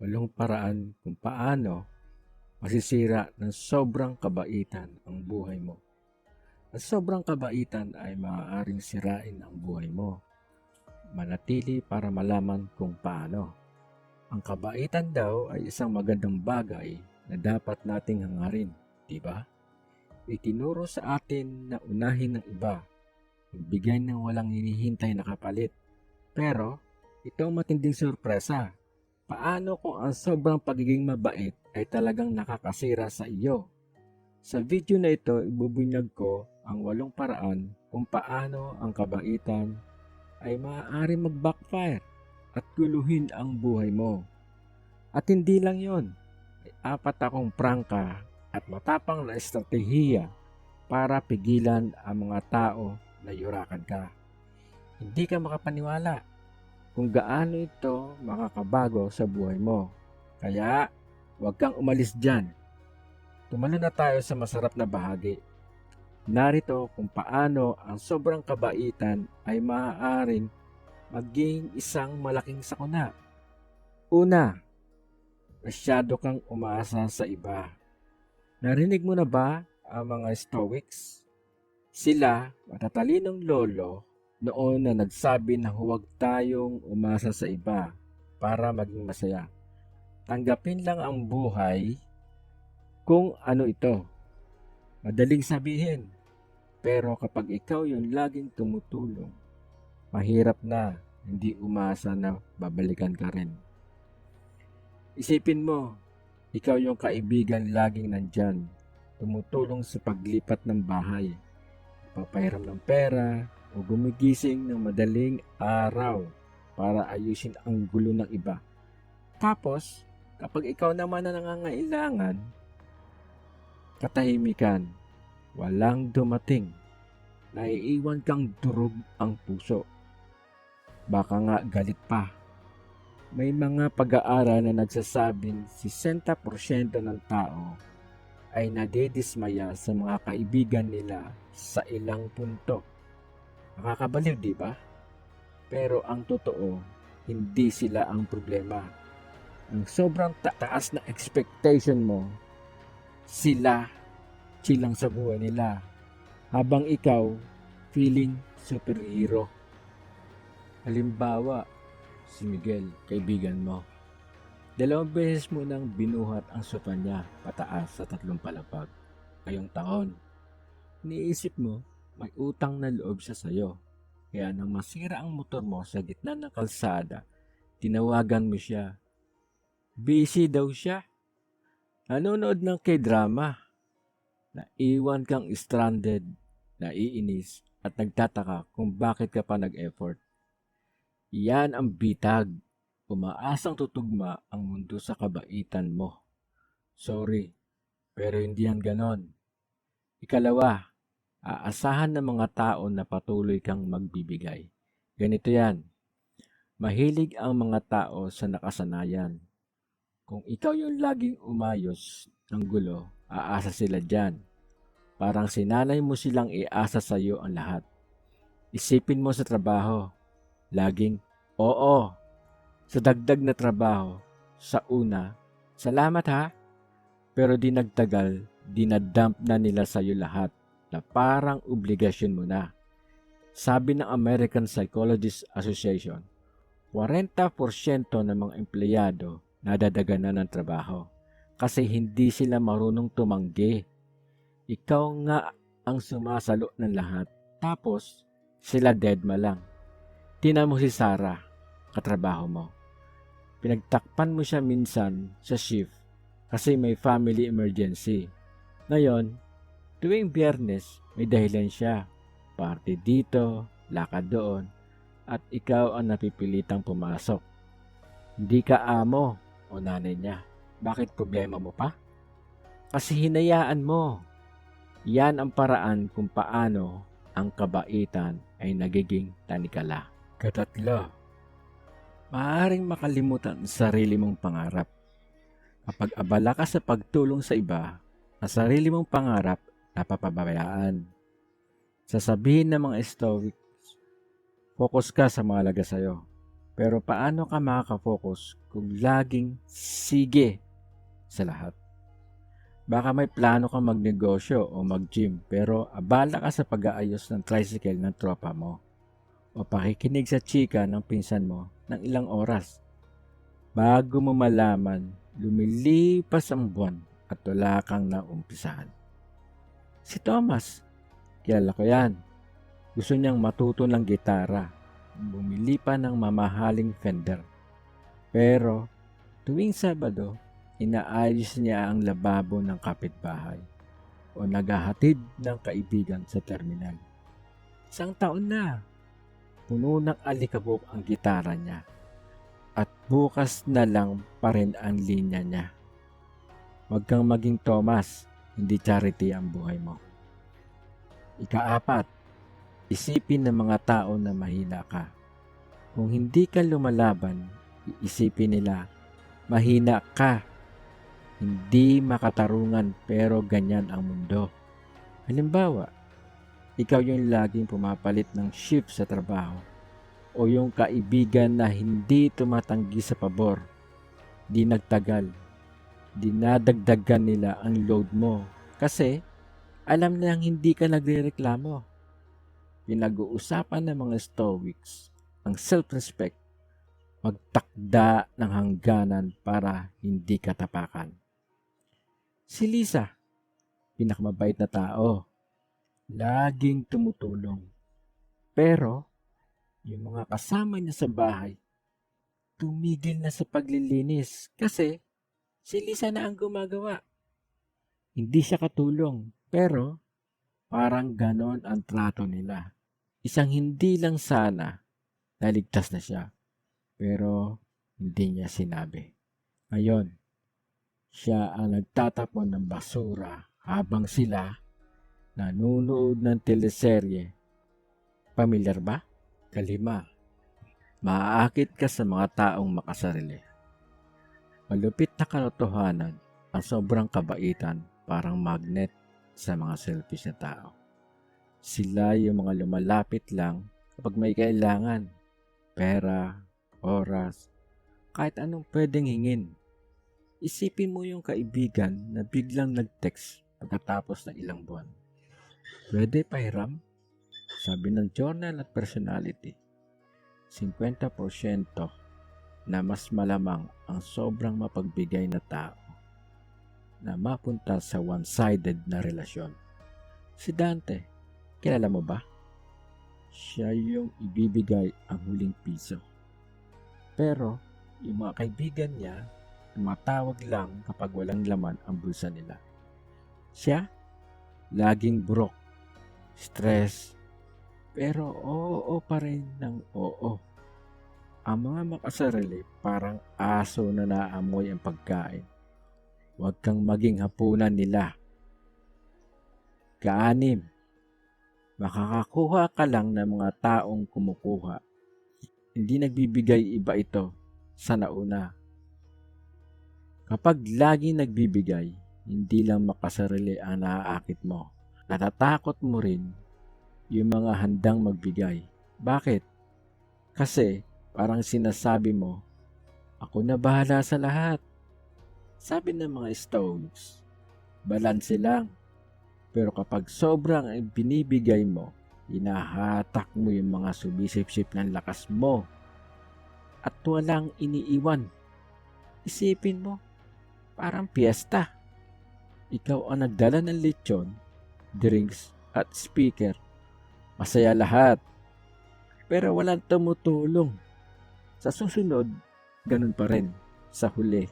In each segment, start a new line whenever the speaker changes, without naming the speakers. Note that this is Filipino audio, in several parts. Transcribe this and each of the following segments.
walong paraan kung paano masisira ng sobrang kabaitan ang buhay mo. At sobrang kabaitan ay maaaring sirain ang buhay mo. Manatili para malaman kung paano. Ang kabaitan daw ay isang magandang bagay na dapat nating hangarin, di ba? Itinuro sa atin na unahin ng iba, magbigay ng walang hinihintay na kapalit. Pero, ito ang matinding sorpresa. Paano kung ang sobrang pagiging mabait ay talagang nakakasira sa iyo? Sa video na ito, ibubunyag ko ang walong paraan kung paano ang kabaitan ay maaari mag-backfire at guluhin ang buhay mo. At hindi lang yon, may apat akong prangka at matapang na estratehiya para pigilan ang mga tao na yurakan ka. Hindi ka makapaniwala kung gaano ito makakabago sa buhay mo. Kaya, huwag kang umalis dyan. Tumalo na tayo sa masarap na bahagi. Narito kung paano ang sobrang kabaitan ay maaaring maging isang malaking sakuna. Una, masyado kang umaasa sa iba. Narinig mo na ba ang mga Stoics? Sila, matatalinong lolo, noon na nagsabi na huwag tayong umasa sa iba para maging masaya. Tanggapin lang ang buhay kung ano ito. Madaling sabihin, pero kapag ikaw yung laging tumutulong, mahirap na hindi umasa na babalikan ka rin. Isipin mo, ikaw yung kaibigan laging nandyan, tumutulong sa paglipat ng bahay, papahiram ng pera, o gumigising ng madaling araw para ayusin ang gulo ng iba. Tapos, kapag ikaw naman na nangangailangan, katahimikan, walang dumating, naiiwan kang durog ang puso. Baka nga galit pa. May mga pag-aaral na nagsasabing 60% ng tao ay nadedismaya sa mga kaibigan nila sa ilang punto. Nakakabaliw, di ba? Pero ang totoo, hindi sila ang problema. Ang sobrang ta- taas na expectation mo, sila chilang sa buhay nila. Habang ikaw, feeling superhero. Halimbawa, si Miguel, kaibigan mo. Dalawang beses mo nang binuhat ang sopa niya pataas sa tatlong palapag ngayong taon. Niisip mo, may utang na loob siya sa'yo. Kaya nang masira ang motor mo sa gitna ng kalsada, tinawagan mo siya. Busy daw siya. Nanonood ng k-drama. Naiwan kang stranded, naiinis, at nagtataka kung bakit ka pa nag-effort. Yan ang bitag. Umaasang tutugma ang mundo sa kabaitan mo. Sorry, pero hindi yan ganon. Ikalawa, aasahan ng mga tao na patuloy kang magbibigay. Ganito yan. Mahilig ang mga tao sa nakasanayan. Kung ikaw yung laging umayos ng gulo, aasa sila dyan. Parang sinanay mo silang iasa sa iyo ang lahat. Isipin mo sa trabaho. Laging, oo. Sa dagdag na trabaho, sa una, salamat ha. Pero di nagtagal, dinadump na nila sa iyo lahat na parang obligasyon mo na. Sabi ng American Psychologist Association, 40% ng mga empleyado nadadagan na ng trabaho kasi hindi sila marunong tumanggi. Ikaw nga ang sumasalo ng lahat. Tapos, sila deadma lang. Tina mo si Sarah, katrabaho mo. Pinagtakpan mo siya minsan sa shift kasi may family emergency. Ngayon, tuwing biyernes, may dahilan siya. Party dito, lakad doon, at ikaw ang napipilitang pumasok. Hindi ka amo o nanay niya. Bakit problema mo pa? Kasi hinayaan mo. Yan ang paraan kung paano ang kabaitan ay nagiging tanikala. Katatlo, maaaring makalimutan ang sarili mong pangarap. Kapag abala ka sa pagtulong sa iba, ang sarili mong pangarap napapabayaan. Sasabihin ng mga stoics, focus ka sa mga laga sa'yo. Pero paano ka makaka-focus kung laging sige sa lahat? Baka may plano kang magnegosyo o mag-gym pero abala ka sa pag-aayos ng tricycle ng tropa mo o pakikinig sa chika ng pinsan mo ng ilang oras. Bago mo malaman, lumilipas ang buwan at wala kang naumpisahan. Si Thomas, kilala ko yan. Gusto niyang matuto ng gitara. Bumili pa ng mamahaling Fender. Pero tuwing Sabado, inaayos niya ang lababo ng kapitbahay o naghahatid ng kaibigan sa terminal. Isang taon na, puno ng alikabok ang gitara niya at bukas na lang pa rin ang linya niya. Huwag kang maging Thomas, hindi charity ang buhay mo. Ikaapat, isipin ng mga tao na mahina ka. Kung hindi ka lumalaban, iisipin nila, mahina ka. Hindi makatarungan pero ganyan ang mundo. Halimbawa, ikaw yung laging pumapalit ng shift sa trabaho o yung kaibigan na hindi tumatanggi sa pabor. Di nagtagal. Dinadagdagan nila ang load mo kasi alam nilang hindi ka nagrereklamo. Pinag-uusapan ng mga Stoics ang self-respect, magtakda ng hangganan para hindi ka tapakan. Si Lisa, pinakamabait na tao, laging tumutulong. Pero, yung mga kasama niya sa bahay, tumigil na sa paglilinis kasi si Lisa na ang gumagawa. Hindi siya katulong, pero parang ganon ang trato nila. Isang hindi lang sana naligtas na siya, pero hindi niya sinabi. Ngayon, siya ang nagtatapon ng basura habang sila nanonood ng teleserye. Pamilyar ba? Kalima, maaakit ka sa mga taong makasarili. Malupit na katotohanan ang sobrang kabaitan parang magnet sa mga selfish na tao. Sila yung mga lumalapit lang kapag may kailangan. Pera, oras, kahit anong pwedeng hingin. Isipin mo yung kaibigan na biglang nag-text pagkatapos ng ilang buwan. Pwede pahiram? Sabi ng journal at personality, 50% na mas malamang ang sobrang mapagbigay na tao na mapunta sa one-sided na relasyon. Si Dante, kilala mo ba? Siya yung ibibigay ang huling piso. Pero, yung mga kaibigan niya, tumatawag lang kapag walang laman ang bulsa nila. Siya, laging broke, stress, pero oo pa rin ng oo. Ang mga makasarili parang aso na naamoy ang pagkain. Huwag kang maging hapunan nila. Kaanim, makakakuha ka lang ng mga taong kumukuha. Hindi nagbibigay iba ito sa nauna. Kapag lagi nagbibigay, hindi lang makasarili ang naaakit mo. Natatakot mo rin yung mga handang magbigay. Bakit? Kasi parang sinasabi mo, ako na bahala sa lahat. Sabi ng mga stones, balanse lang. Pero kapag sobrang ang binibigay mo, inahatak mo yung mga sumisip-sip ng lakas mo at walang iniiwan. Isipin mo, parang piyesta. Ikaw ang nagdala ng lechon, drinks at speaker Masaya lahat. Pero walang tumutulong. Sa susunod, ganun pa rin. Sa huli,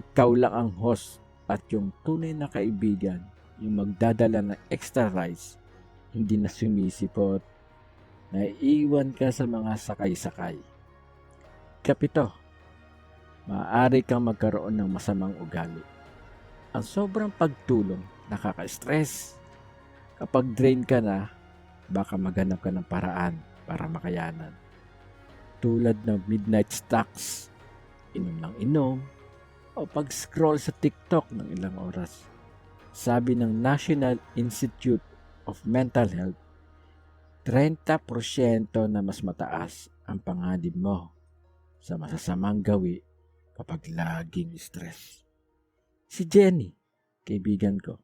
ikaw lang ang host at yung tunay na kaibigan, yung magdadala ng extra rice, hindi na sumisipot, naiiwan ka sa mga sakay-sakay. Kapito, maaari kang magkaroon ng masamang ugali. Ang sobrang pagtulong nakaka-stress. Kapag drain ka na, baka maghanap ka ng paraan para makayanan. Tulad ng midnight stocks, inom ng inom, o pag-scroll sa TikTok ng ilang oras. Sabi ng National Institute of Mental Health, 30% na mas mataas ang panganib mo sa masasamang gawi kapag laging stress. Si Jenny, kaibigan ko,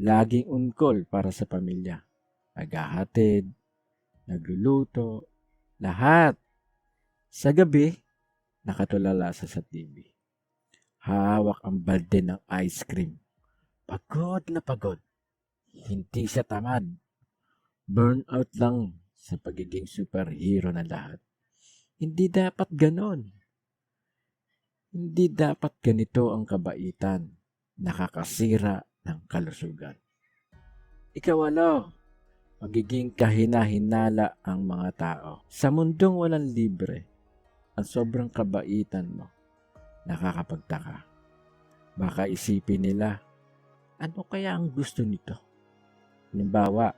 laging unkol para sa pamilya. Naghahatid, nagluluto, lahat. Sa gabi, nakatulala sa sa TV. Hawak ang balde ng ice cream. Pagod na pagod. Hindi siya tamad. Burnout lang sa pagiging superhero na lahat. Hindi dapat ganon. Hindi dapat ganito ang kabaitan. Nakakasira ng kalusugan. Ikawalo, magiging kahina-hinala ang mga tao. Sa mundong walang libre, ang sobrang kabaitan mo, nakakapagtaka. Baka isipin nila, ano kaya ang gusto nito? Halimbawa,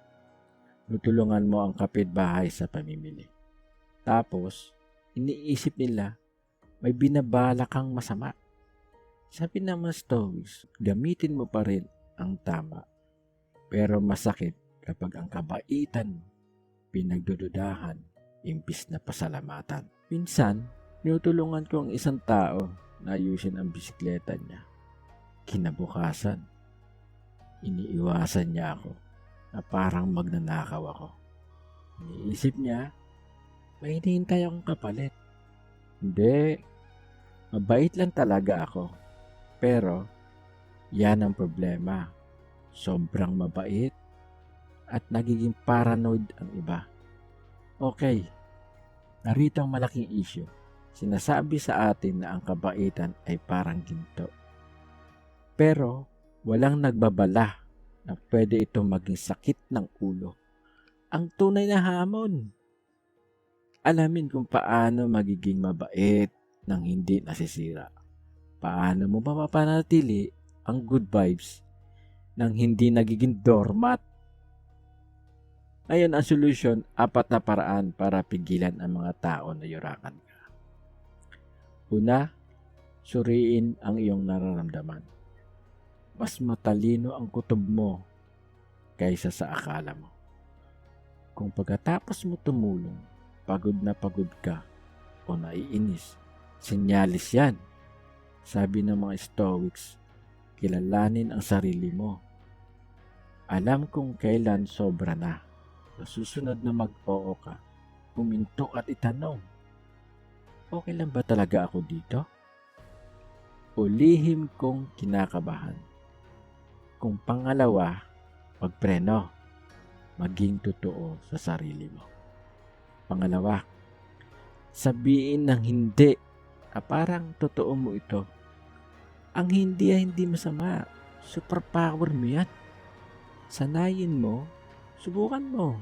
tutulungan mo ang kapitbahay sa pamimili. Tapos, iniisip nila, may binabala kang masama. Sabi mga stoics, gamitin mo pa rin ang tama. Pero masakit kapag ang kabaitan pinagdududahan imbis na pasalamatan. Minsan, tinutulungan ko ang isang tao na ayusin ang bisikleta niya. Kinabukasan, iniiwasan niya ako na parang magnanakaw ako. Iniisip niya, may hinihintay akong kapalit. Hindi, mabait lang talaga ako. Pero, yan ang problema. Sobrang mabait at nagiging paranoid ang iba. Okay, narito ang malaking issue. Sinasabi sa atin na ang kabaitan ay parang ginto. Pero, walang nagbabala na pwede ito maging sakit ng ulo. Ang tunay na hamon. Alamin kung paano magiging mabait nang hindi nasisira. Paano mo mapapanatili ang good vibes nang hindi nagiging doormat? Ngayon, ang solusyon, apat na paraan para pigilan ang mga tao na yurakan ka. Una, suriin ang iyong nararamdaman. Mas matalino ang kutob mo kaysa sa akala mo. Kung pagkatapos mo tumulong, pagod na pagod ka o naiinis, sinyalis yan. Sabi ng mga Stoics, kilalanin ang sarili mo. Alam kung kailan sobra na. Susunod na mag-oo ka, huminto at itanong, okay lang ba talaga ako dito? O kong kinakabahan. Kung pangalawa, magpreno. Maging totoo sa sarili mo. Pangalawa, sabihin ng hindi na parang totoo mo ito. Ang hindi ay hindi masama. Superpower mo yan. Sanayin mo, subukan mo.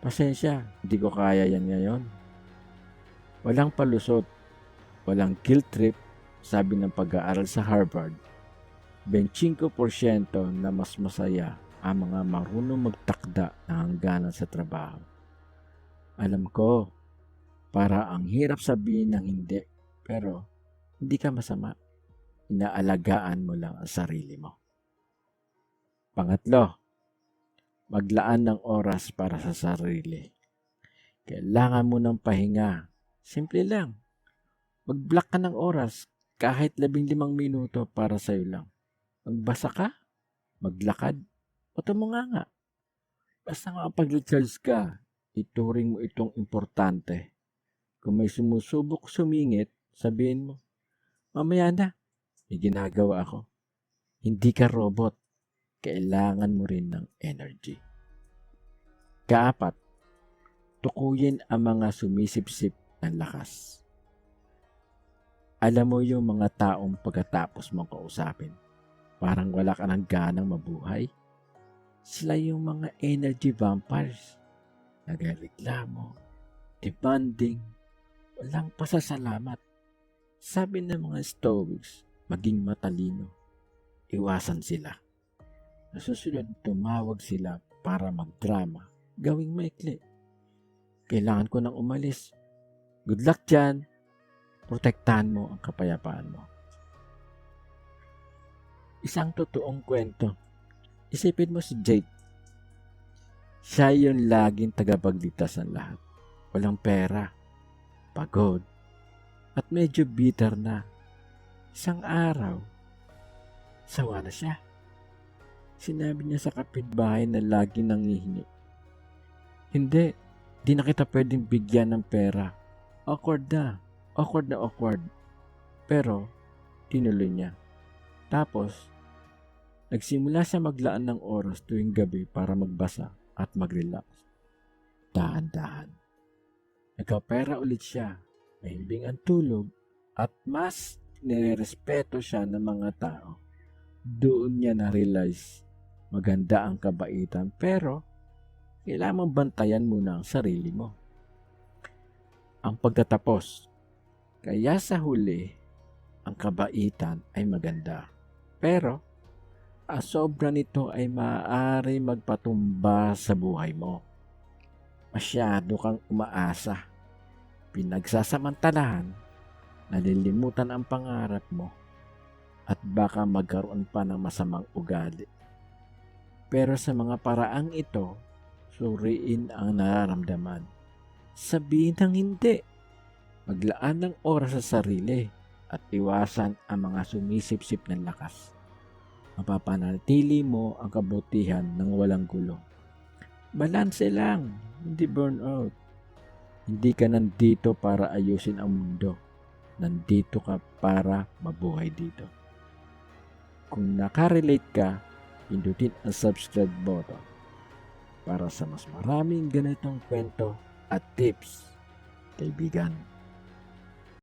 Pasensya, hindi ko kaya yan ngayon. Walang palusot, walang guilt trip, sabi ng pag-aaral sa Harvard. 25% na mas masaya ang mga marunong magtakda ng hangganan sa trabaho. Alam ko, para ang hirap sabihin ng hindi, pero hindi ka masama. Inaalagaan mo lang ang sarili mo. Pangatlo, maglaan ng oras para sa sarili. Kailangan mo ng pahinga. Simple lang. Mag-block ka ng oras kahit labing limang minuto para sa'yo lang. Magbasa ka, maglakad, o tumunga nga. Basta nga pag-recharge ka, ituring mo itong importante. Kung may sumusubok sumingit, sabihin mo, mamaya na, may ginagawa ako. Hindi ka robot. Kailangan mo rin ng energy. Kaapat, tukuyin ang mga sumisipsip ng lakas. Alam mo yung mga taong pagkatapos mong kausapin, parang wala ka ng ganang mabuhay? Sila yung mga energy vampires. Nagreklamo, demanding, walang pasasalamat. Sabi ng mga stoics, maging matalino. Iwasan sila. Nasusunod, tumawag sila para magdrama. Gawing maikli. Kailangan ko nang umalis. Good luck dyan. Protektahan mo ang kapayapaan mo. Isang totoong kwento. Isipin mo si Jake. Siya yung laging tagapagligtas ng lahat. Walang pera, pagod, at medyo bitter na. Isang araw, sawa na siya. Sinabi niya sa kapitbahay na lagi nangihingi. Hindi, di na kita pwedeng bigyan ng pera. Awkward na, awkward na awkward. Pero, tinuloy niya. Tapos, nagsimula siya maglaan ng oras tuwing gabi para magbasa at mag-relax. Dahan-dahan. Nagkapera ulit siya, mahimbing ang tulog, at mas nirerespeto siya ng mga tao. Doon niya na-realize maganda ang kabaitan pero kailangan bantayan muna ang sarili mo. Ang pagtatapos. Kaya sa huli, ang kabaitan ay maganda. Pero, ang sobra nito ay maaari magpatumba sa buhay mo. Masyado kang umaasa. Pinagsasamantalahan, nalilimutan ang pangarap mo at baka magkaroon pa ng masamang ugali. Pero sa mga paraang ito, suriin ang nararamdaman. Sabihin ng hindi. Maglaan ng oras sa sarili at iwasan ang mga sumisip-sip ng lakas. Mapapanatili mo ang kabutihan ng walang gulo. Balanse lang, hindi burnout. Hindi ka nandito para ayusin ang mundo. Nandito ka para mabuhay dito. Kung nakarelate ka, pindutin ang subscribe button para sa mas maraming ganitong kwento at tips, kaibigan.